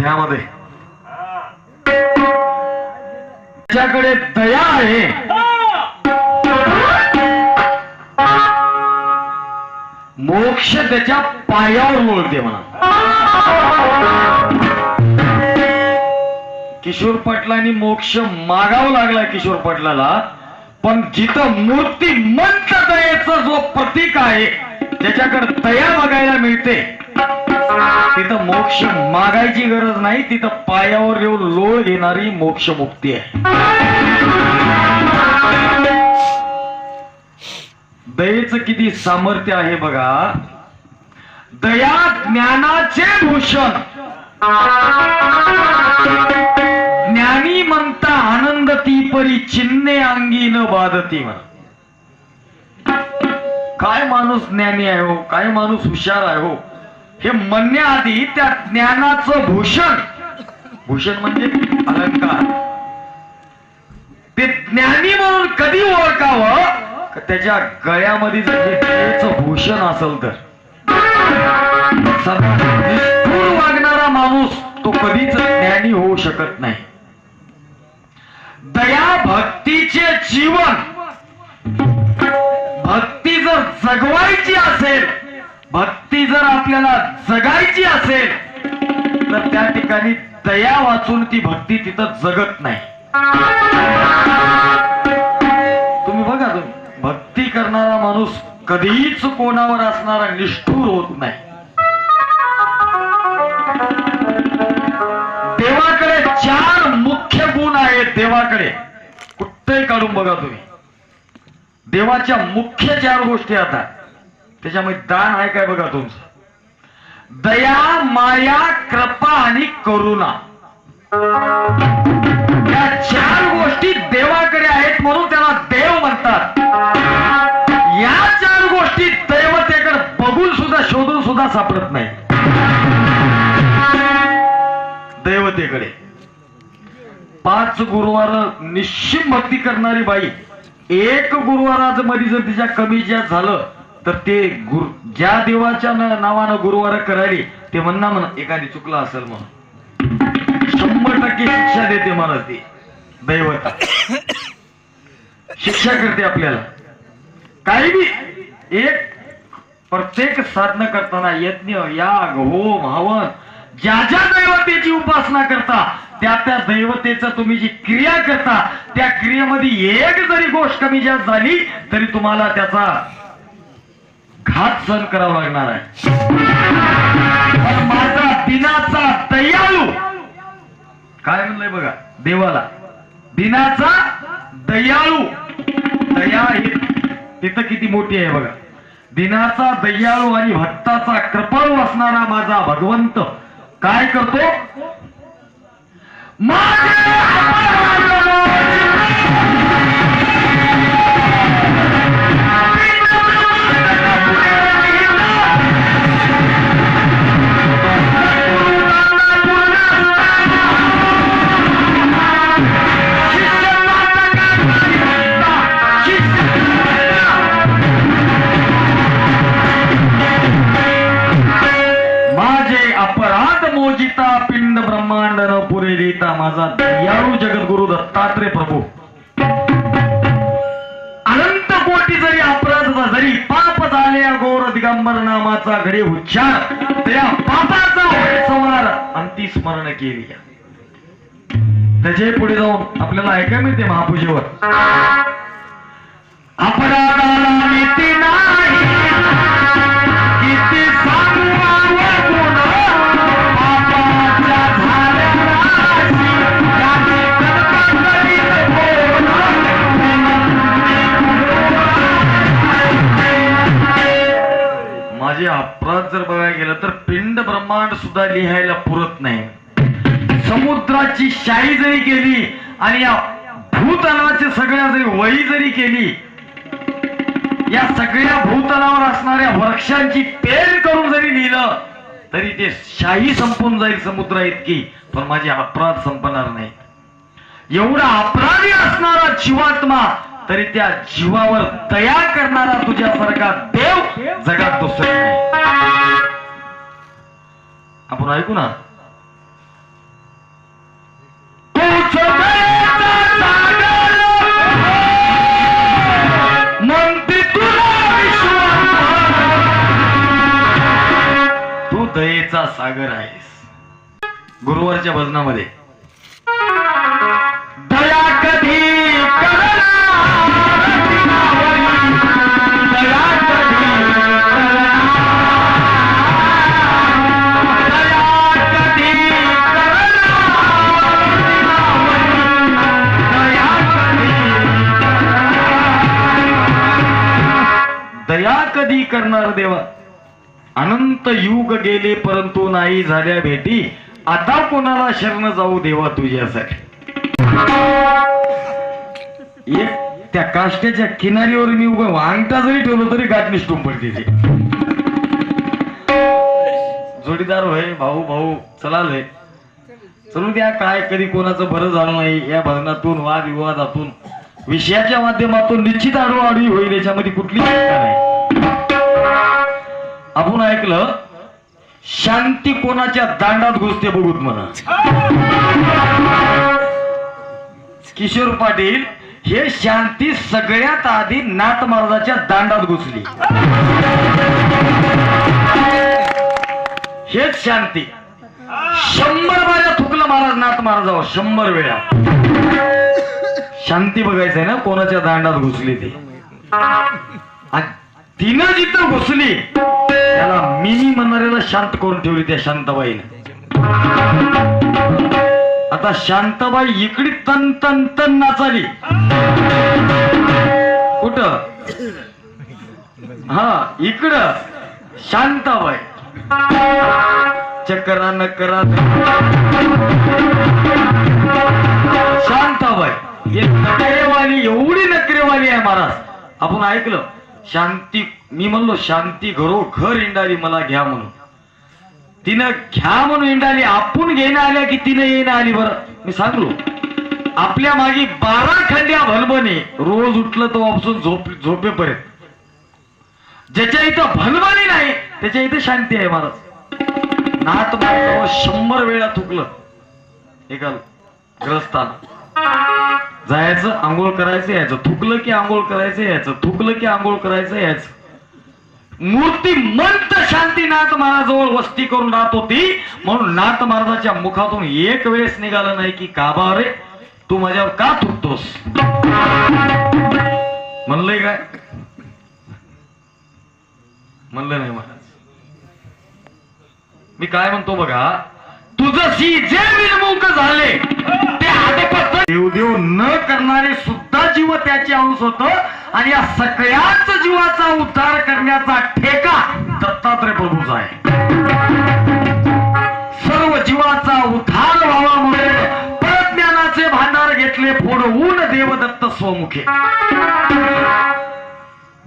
अकराव्या त्याच्याकडे दया आहे. मोक्ष त्याच्या पायावर बोलते म्हणा. किशोर पाटलांनी मोक्ष मागावं लागला किशोर पाटलाला. पण जिथं मूर्ती मंत दयेचं जो प्रतीक आहे त्याच्याकडे दया बघायला मिळते. तिथं मोक्ष मागायची गरज नाही तिथं पायावर येऊन लोळ घेणारी मोक्ष मुक्ती आहे. दयेचं किती सामर्थ्य आहे बघा. दया ज्ञानाचे भूषण. ज्ञानी म्हणता आनंद ती परी चिन्हे अंगी न बाधती म्हण. काय माणूस ज्ञानी आहे हो काय माणूस हुशार आहे हो. हे म्हणण्याआधी त्या ज्ञानाचं भूषण. भूषण म्हणजे अलंकार. ते ज्ञानी म्हणून कधी ओळखावं? त्याच्या गळ्यामध्ये जर भूषण असेल तर. निष्ठूर वागणारा माणूस तो कधीच ज्ञानी होऊ शकत नाही. दया भक्तीचे जीवन. भक्ती जर जगवायची असेल भक्ती जर आपल्याला जगायची असेल तर त्या ठिकाणी दया वाचून ती भक्ती तिथं जगत नाही. तुम्ही बघा तुम्ही भक्ती करणारा माणूस कधीच कोणावर असणारा निष्ठूर होत नाही. देवाकडे चार मुख्य गुण आहेत देवाकडे. कुठेही काढून बघा तुम्ही. देवाच्या मुख्य चार गोष्टी आता. त्याच्यामध्ये दान आहे काय बघा तुमचं? दया माया कृपा आणि करुणा. या चार गोष्टी देवाकडे आहेत म्हणून त्याला देव म्हणतात. या चार गोष्टी दैवतेकडे बघून सुद्धा शोधून सुद्धा सापडत नाही दैवतेकडे. पाच गुरुवार निश्चिम भक्ती करणारी बाई एक गुरुवाराच मध्ये जर तिच्या कमी ज्या झालं तर ते गुरु ज्या देवाच्या न- नावानं गुरुवार करायली ते म्हणणार म्हणा एखादी चुकला असेल म्हणून. शंभर टक्के शिक्षा देते मला ती. दैवता. शिक्षा करते आपल्याला. काही बी एक प्रत्येक साधना करताना यज्ञ याग होम हवन ज्या ज्या दैवतेची उपासना करता त्या त्या दैवतेचा तुम्ही जी क्रिया करता त्या क्रियेमध्ये एक जरी गोष्ट कमी जास्त झाली तरी तुम्हाला त्याचा घात सहन करावा लागणार आहे. पण माझा दिनाचा दयाळू. काय म्हणलंय बघा देवाला. दिनाचा दयाळू. दया ही तिथं किती मोठी आहे बघा. दिनाचा दयाळू आणि भक्ताचा कृपाळू असणारा माझा भगवंत. काय करतो? माझे माझा दयाळू जगद्गुरु दत्तात्रय प्रभू. अनंत कोटी जरी अपराध जरी पाप झाल्या झाले दिगंबर नामाचा घडी उच्चार त्या पापाचा संहार अंती स्मरण केली. त्याचे पुढे जाऊन आपल्याला ऐकाय मिळते महापूजेवर. अपराधाला नीती नाही. माझे अपराध जर बघायला गेलं तर पिंड ब्रह्मांड सुद्धा लिहायला पुरत नाही. समुद्राची शाही जरी केली आणि या भूतलाचे सगळ्या जरी वही जरी केली या सगळ्या भूतलावर असणाऱ्या वृक्षांची पेर करून जरी लिहिलं तरी ते शाही संपून जाईल समुद्र इतकी पण माझे अपराध संपणार नाही एवढा अपराधी असणारा जीवात्मा तरी त्या जीवावर दया करणारा तुझ्यासारखा देव जगात दुसरा नाही. आपण ऐकू ना? तू दयेचा सागर आहेस. गुरुवारच्या भजनामध्ये करणार देवा. अनंत युग गेले परंतु नाही झाल्या भेटी. आता कोणाला शरण जाऊ देवा तुझ्यासाठी? एक त्या काष्ट्याच्या किनारीवर मी उभं वांगता जरी ठेवलं तरी गाठ निष्ठून पडते ते. जोडीदार होय भाऊ भाऊ चलालय चलू द्या काय कधी कोणाचं बरं झालं नाही. या भजनातून वादविवादातून विषयाच्या माध्यमातून निश्चित आडवाआडवी होईल याच्यामध्ये कुठली नाही. आपण ऐकलं? शांती कोणाच्या दांडात घुसते बघूत म्हणा. किशोर पाटील हे शांती सगळ्यात आधी नाथ महाराजाच्या दांडात घुसली. हेच शांती. शंभर वेळा थुकलं महाराज नाथ महाराजावर शंभर वेळा. शांती बघायचंय ना कोणाच्या दांडात घुसली ती. तिनं जिथं घुसली. त्याला मिनी म्हणणाऱ्याला शांत करून ठेवली त्या शांताबाईने. आता शांताबाई इकडे तन तन तन नाचाली. कुठं? हा इकडं. शांताबाई. चक्करा न करा शांताबाई हे नकरेवाली एवढी नकरेवाली आहे महाराज. आपण ऐकलं? शांती मी म्हणलो शांती घरो घर इंडाली मला घ्या म्हणून. तिनं घ्या म्हणून इंडाली आपण घेणं आल्या की तिनं येणं आली बरं. मी सांगलो आपल्या मागे बारा खंड्या भलबने रोज उठलं तो वापसून झोप झोपेपर्यंत. ज्याच्या इथं भलबनी नाही त्याच्या इथं शांती आहे महाराज. नात महाराजावर शंभर वेळा थुकलं. एका ग्रस्ताना. जायचं आंघोळ करायचं यायचं. थुकलं की आंघोळ करायचं यायचं. थुकलं की आंघोळ करायचं यायचं. मूर्ती मंत शांतीनाथ महाराजवळ वस्ती करून राहत होती. म्हणून नाथ महाराजाच्या मुखातून एक वेळेस निघालं नाही की काबा रे? तू माझ्यावर का थुकतोस? म्हणलंय काय? म्हणलं नाही महाराज. मी काय म्हणतो बघा? तुझं जे निर्मुख झाले ते आधीपासून देवदेव न करणारे सुद्धा जीव त्याचे अंश होत. आणि या सगळ्याच जीवाचा उद्धार करण्याचा ठेका दत्तात्रय प्रभूचा आहे. सर्व जीवाचा उद्धार व्हावा म्हणून परज्ञानाचे भांडार घेतले फोडवून देवदत्त स्वमुखे.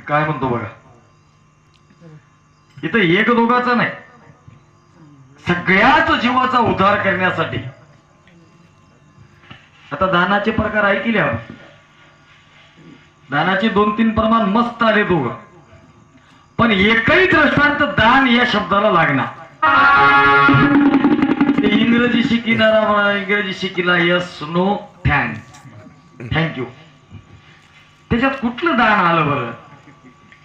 काय म्हणतो बघा? इथं एक दोघाचा नाही. सगळ्याच जीवाचा उद्धार करण्यासाठी. आता दानाचे प्रकार ऐकले आपण. दानाचे दोन तीन प्रमाण मस्त आले दोघं. पण एकही दृष्टांत दान या शब्दाला लागणार. ते इंग्रजी शिकिनारा म्हणा इंग्रजी शिकिला yes no thank thank you त्याच्यात कुठलं दान आलं बरं?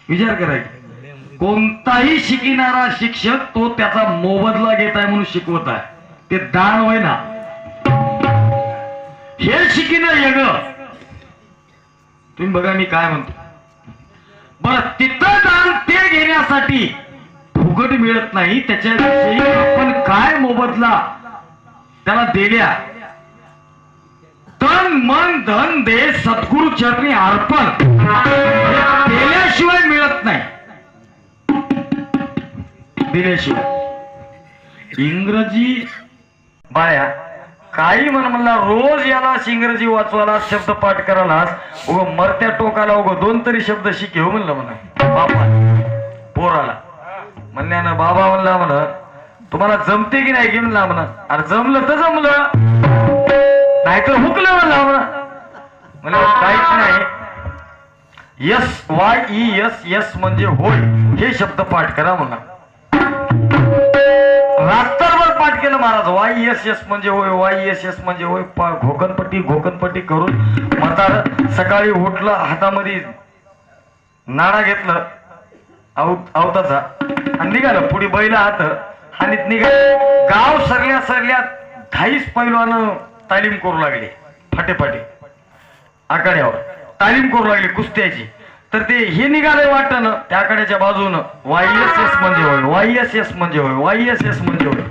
विचार करायचं कोणताही शिकणारा शिक्षक तो त्याचा मोबदला घेत आहे म्हणून शिकवत आहे. ते दान होय ना हे शिकणं येग तुम्ही बघा मी काय म्हणतो. बर तिथं दान ते घेण्यासाठी फुकट मिळत नाही त्याच्याविषयी आपण काय मोबदला त्याला दिल्या? तन मन धन दे सद्गुरु चरणी अर्पण हे दिल्याशिवाय मिळत नाही. दिल्याशिवाय इंग्रजी बाया काही म्हण म्हणला रोज याला इंग्रजी वाचवायला शब्द पाठ करायलास उग मरत्या टोकाला उग दोन तरी शब्द शिकेव हो म्हणलं म्हणा. बापा पोराला. म्हणल्यानं बाबा म्हणला म्हण तुम्हाला जमते की नाही की म्हणला म्हणा. अरे जमलं तर जमलं. नाहीतर हुकलं म्हणला म्हणा. म्हणलं काहीच नाही. Yes Y E yes yes म्हणजे होय. हे शब्द पाठ करा म्हणा रात्रभर पाठ केलं महाराज. वाय एस एस म्हणजे होय वाय एस एस म्हणजे होय. घोकनपट्टी घोकनपट्टी करून म्हातार सकाळी उठलं हातामध्ये नाडा घेतलं आऊत आवताचा आणि निघालं. पुढे बैला हात आणि निघालं. गाव सरल्या सरल्या धाईस पैलवानं तालीम करू लागले. फाटेफाटे. फाटे आखाड्यावर. तालीम करू लागली कुस्त्याची. तर ते हे निघाले वाटणं त्या आखाड्याच्या बाजूनं. वाय एस एस म्हणजे होय वाय एस एस म्हणजे होय वाय एस एस म्हणजे होय.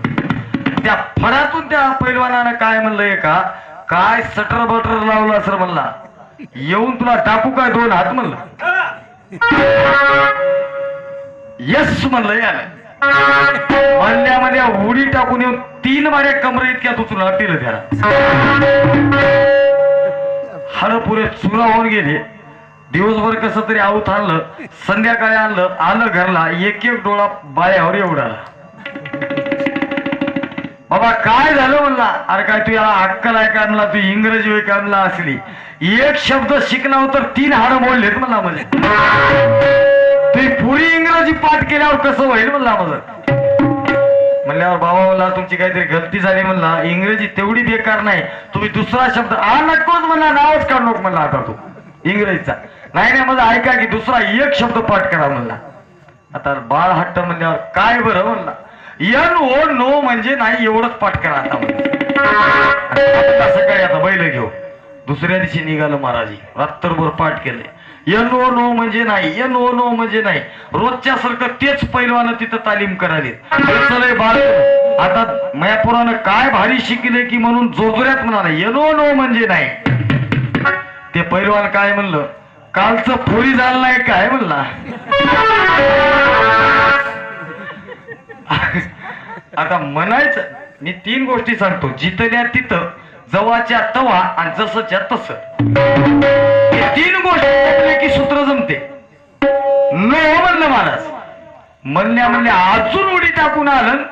त्या फडातून त्या पैलवानानं काय म्हणलंय का? काय सटर बटर लावलं सर म्हणला. येऊन तुला टाकू काय दोन हात म्हणलं. यस म्हणलं यानं. म्हणल्यामध्ये उडी टाकून येऊन तीन माऱ्या कमरे इतक्यात उचलून अटील त्याला हाड चुरा होऊन गेले. दिवसभर कसं तरी आऊत आणलं संध्याकाळी आणलं आलं घरला एक एक डोळा बाळ्यावर एवढा. बाबा काय झालं म्हणला? अरे काय तू याला अक्कल आहे का म्हणला? तू इंग्रजी होय का म्हणला असली? एक शब्द शिकला तर तीन हाडं बोललेत म्हणला म्हणजे तुम्ही पुरी इंग्रजी पाठ केल्यावर कसं होईल म्हणला माझं म्हणल्यावर बाबा म्हणला तुमची काहीतरी गलती झाली म्हणला. इंग्रजी तेवढी बेकार नाही. तुम्ही दुसरा शब्द आ नकोच म्हणला नावच काढ नको म्हणला आता तू. इंग्रजीचा. नाही नाही माझं ऐका की दुसरा एक शब्द पाठ करा म्हणला. आता बाळ हट्ट म्हणल्यावर काय बरं म्हणला. यन ओ नो म्हणजे नाही एवढंच पाठ करा आता म्हणलं. आता सकाळी आता बैल घेऊ? दुसऱ्या दिवशी निघालं महाराजी. रात्रभर पाठ केले. यन ओ नो म्हणजे नाही यन ओ नो म्हणजे नाही. रोजच्या सारखं तेच पैलवानं तिथं तालीम करायली. चलय बाळ. आता मायापुरानं काय भारी शिकले की म्हणून जोजुऱ्यात म्हणाला यन ओ नो म्हणजे नाही. ते पैलवान काय म्हणलं? कालचं पोळी झालं नाही काय म्हणला? आता म्हणायचं मी तीन गोष्टी सांगतो. जिथल्या तिथं जवाच्या तवा आणि जसंच्या तस. हे तीन गोष्टी की सूत्र जमते. नो हो म्हणलं महाराज. म्हणल्या म्हणल्या अजून उडी टाकून आलं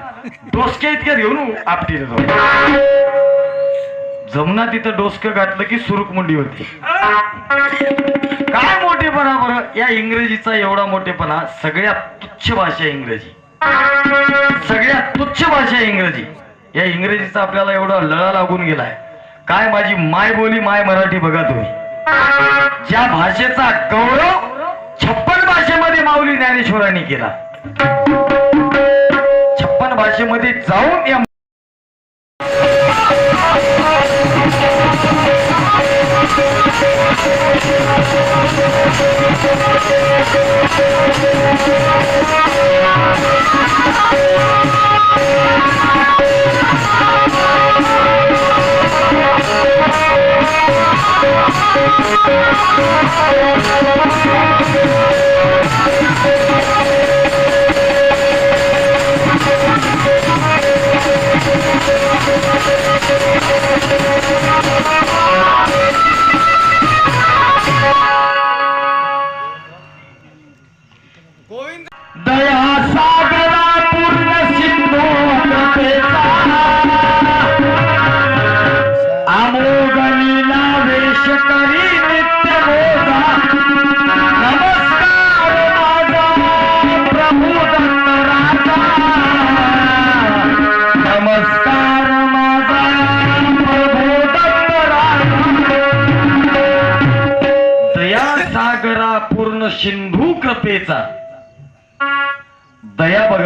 डोसक्या इतक्या घेऊन आपटीला जाऊ. जमना तिथं डोसकं घातलं की सुरुकमुंडी होती. काय मोठेपणा बरं? या इंग्रजीचा एवढा मोठेपणा सगळ्यात तुच्छ भाषा इंग्रजी. सगळ्यात तुच्छ भाषा इंग्रजी. या इंग्रजीचा आपल्याला एवढा लळा लागून गेलाय. काय माझी माय बोली माय मराठी बघा तुम्ही. ज्या भाषेचा गौरव छप्पन भाषेमध्ये माऊली ज्ञानेश्वरांनी केला. छप्पन भाषेमध्ये जाऊन या दया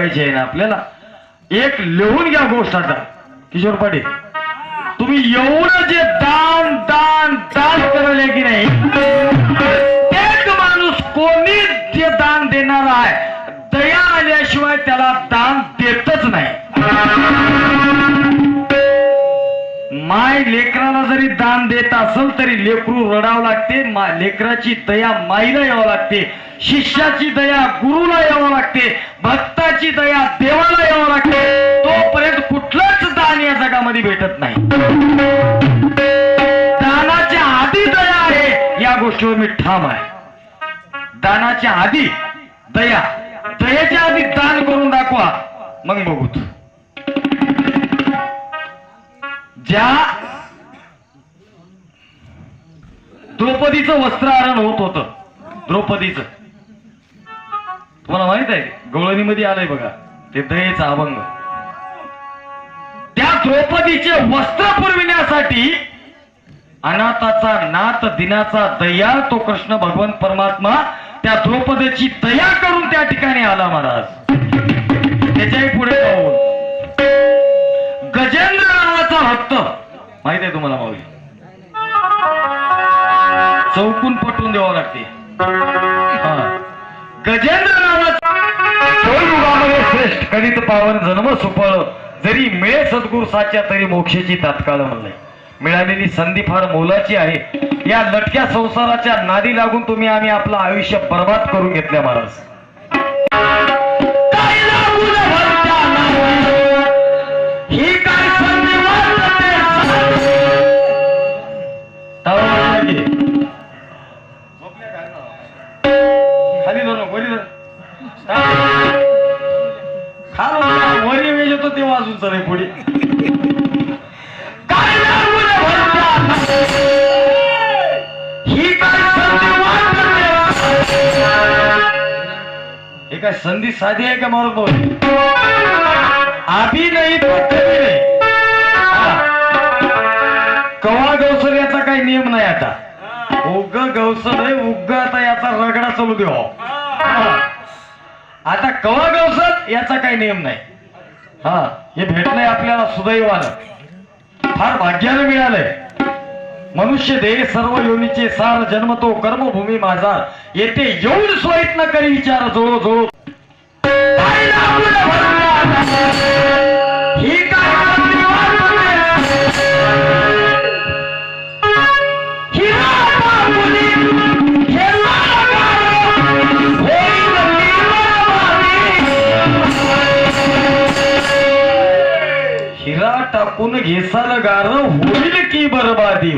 करायची आहे ना आपल्याला. एक लिहून घ्या गोष्ट आता. किशोर पाटील तुम्ही एवढं जे दान दान दान करायला की नाही एक माणूस कोणी जे दान देणार आहे दया आल्याशिवाय त्याला दान देतच नाही. माय लेकराला जरी दान देत असेल तरी लेकरू रडावं लागते मा- लेकराची दया माईला यावं लागते. शिष्याची दया गुरुला यावं लागते भक्ताची दया देवाला यावं लागते. तोपर्यंत कुठलंच दान या जगामध्ये भेटत नाही. दानाच्या आधी दया आहे या गोष्टीवर मी ठाम आहे. दानाच्या आधी दया दयाच्या आधी दान करून दाखवा. मग बघू ज्या द्रौपदीचं वस्त्रहरण होत होत द्रौपदीचं तुम्हाला माहीत आहे गवळणीमध्ये आलंय बघा ते दयेचा अभंग. त्या द्रौपदीचे वस्त्र पुरविण्यासाठी अनाथाचा नाथ दिनाचा दयाळ तो कृष्ण भगवान परमात्मा त्या द्रौपदीची दया करून त्या ठिकाणी आला महाराज. त्याच्याही पुढे पाहून. गजेंद्र नावाचा भक्त. माहीत आहे तुम्हाला माऊली? चौकून पटवून द्यावं लागते. हा. गजेंद्र नावाचा युगामध्ये श्रेष्ठ करीत पावन जन्म सुपळ जरी मिळे सद्गुरु साच्या तरी मोक्षेची तात्काळ म्हणले मिळालेली संधी फार मोलाची आहे. या लटक्या संसाराच्या नादी लागून तुम्ही आम्ही आपलं आयुष्य बर्बाद करून घेतल्या महाराज. ही खाली वरी वेज होतो ते वाजून चालेल पुढे संधी हे काय संधी साधी आहे का मारून भाऊ? आधी नाही कवा गवसर याचा काही नियम नाही आता. उग गवसर आहे उग आता याचा रगडा चालू देऊ आता कवा गवसर? याचा काही नियम नाही. हा हे भेटलंय आपल्याला सुदैवानं. फार भाग्यानं मिळालंय. मनुष्य देह सर्व योनीचे सार जन्म तो कर्मभूमी माझा. येथे येऊन स्वयत न करी विचार जोडो जोडो आपण घेसाल गार होईल की बरबादी?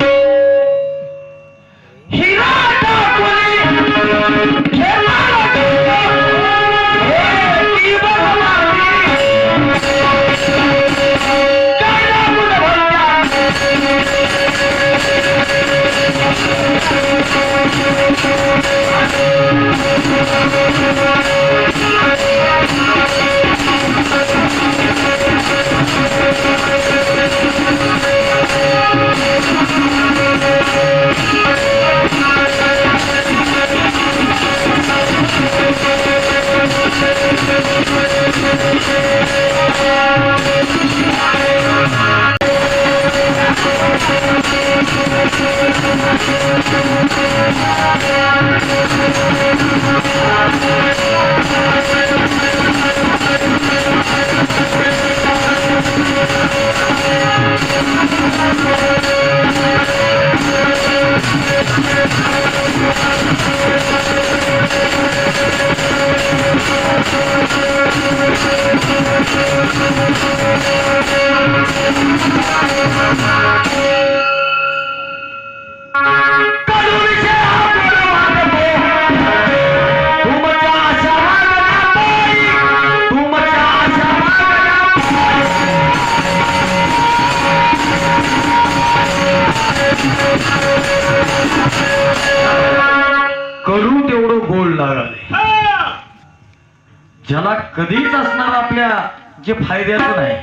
कधीच असणार आपल्या जे फायद्याचं नाही.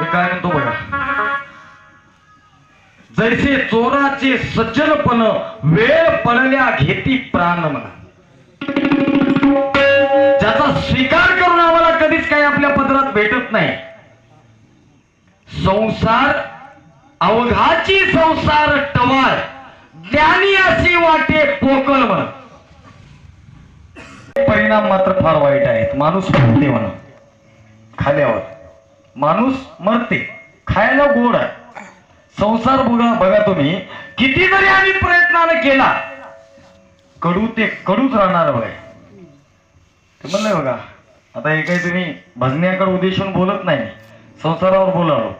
ते काय म्हणतो बघा? जैसे चोराचे सज्जनपण वेळ पडल्या घेती प्राण म्हणा. ज्याचा स्वीकार करून कधीच काही आपल्या पदरात भेटत नाही. संसार अवघाची संसार टवार. ज्ञानी अशी वाटे पोकळ म्हण. परिणाम मात्र फार वाईट आहेत. माणूस मरते म्हणा. खाल्यावर. माणूस मरते. खायला गोड आहे. संसार बघा बघा तुम्ही. किती जरी आम्ही प्रयत्नानं केला कडू ते कडूच राहणार बघा. ते म्हणलंय बघा आता हे काही तुम्ही भजण्याकडे उद्देशून बोलत नाही. संसारावर बोलालो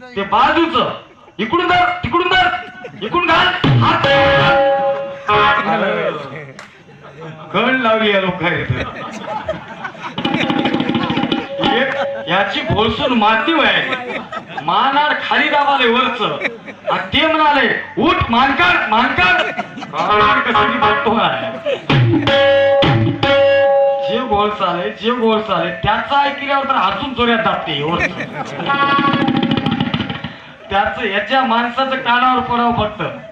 ते बाजूच. इकडून धर तिकडून धर. इकडून घाल. हात कण लावली या लोक याची भोळसून माती आहे मानाड खाली दाबाले वरच. आणि ते म्हणाले उठ मानकाड मानकाड कशाने बघतो जे गोळ चाले जे गोळ चाले. त्याचा ऐकल्यावर तर हसून जोऱ्यात दाबते वरच. त्याच याच्या माणसाचं कानावर पडावं फक्त.